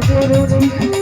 করেছি